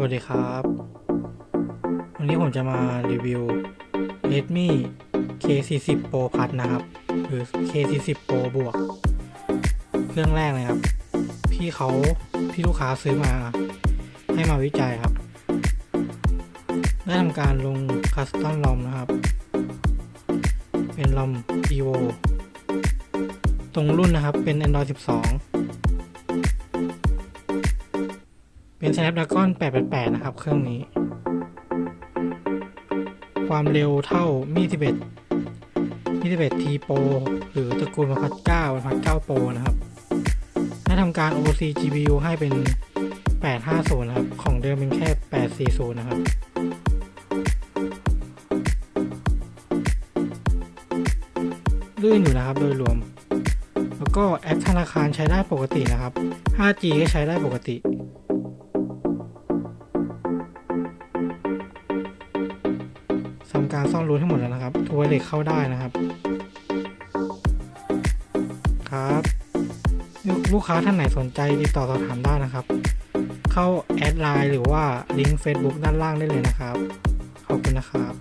สวัสดีครับ วันนี้ผมจะมารีวิว Redmi K40 Pro Plus นะครับ หรือ K40 Pro บวก เครื่องแรกเลยครับ พี่เขาพี่ลูกค้าซื้อมาให้มาวิจัยครับ ได้ทำการลงคัสตอมลอมนะครับ เป็นลอม Evo ตรงรุ่นนะครับเป็น Android 12 เป็น Snapdragon 888 นะครับ เครื่องนี้ ความเร็วเท่ามี11มี11 T Pro หรือตระกูลบรรพัด9บรรพัด9 Pro นะครับ ได้ทำการ OC GPU ให้เป็น 850 นะครับ ของเดิมเป็นแค่ 840 นะครับลื่นอยู่นะครับโดยรวม แล้วก็แอปธนาคารใช้ได้ปกตินะครับ 5G ก็ใช้ได้ปกติ การซ่อมรูทให้หมดแล้วนะครับทัวเหล็กเข้าได้นะครับ ครับลูกลูกค้าท่านไหนสนใจติดต่อสอบถามได้นะครับ เข้าแอดไลน์หรือว่าลิงก์ Facebook ด้านล่างได้เลยนะครับ ขอบคุณนะครับ